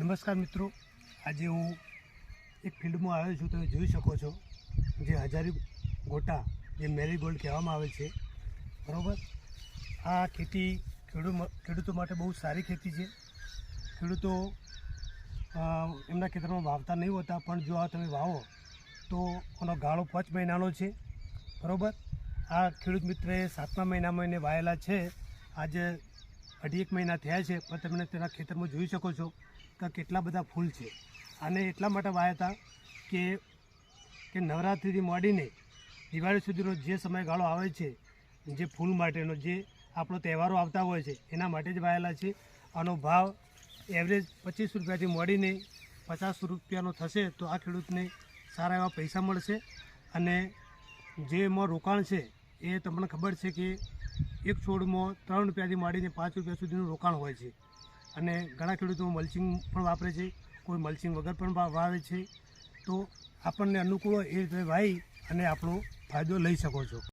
નમસ્કાર મિત્રો. આજે હું એક ફિલ્ડમાં આવ્યો છું, તમે જોઈ શકો છો જે હજારી ગોટા, જે મેરીગોલ્ડ કહેવામાં આવે છે. બરાબર? આ ખેતી ખેડૂત ખેડૂતો માટે બહુ સારી ખેતી છે. ખેડૂતો એમના ખેતરમાં વાવતા નહીં હોતા, પણ જો આ તમે વાવો, તો એનો ગાળો પાંચ મહિનાનો છે. બરાબર? આ ખેડૂત મિત્રએ સાતમા મહિનામાં એને વાયેલા છે. આજે અઢી એક મહિના થયા છે, પણ તમે તેના ખેતરમાં જોઈ શકો છો કે કેટલા બધા ફૂલ છે. અને એટલા માટે વાયા હતા કે કે નવરાત્રિથી મોડીને દિવાળી સુધીનો જે સમયગાળો આવે છે, જે ફૂલ માટેનો જે આપણો તહેવારો આવતા હોય છે, એના માટે જ વાયેલા છે. આનો ભાવ એવરેજ પચીસ રૂપિયાથી મોડીને પચાસ રૂપિયાનો થશે તો આ ખેડૂતને સારા એવા પૈસા મળશે. અને જે એમાં રોકાણ છે, એ તમને ખબર છે કે એક છોડમાં ત્રણ રૂપિયાથી માંડીને પાંચ રૂપિયા સુધીનું રોકાણ હોય છે. અને ઘણા ખેડૂતો મલ્ચિંગ પણ વાપરે છે. કોઈ મલ્ચિંગ વગર પણ વાવે છે. તો આપણને અનુકૂળ એ રીતે વાવી અને આપણો ફાયદો લઈ શકો છો.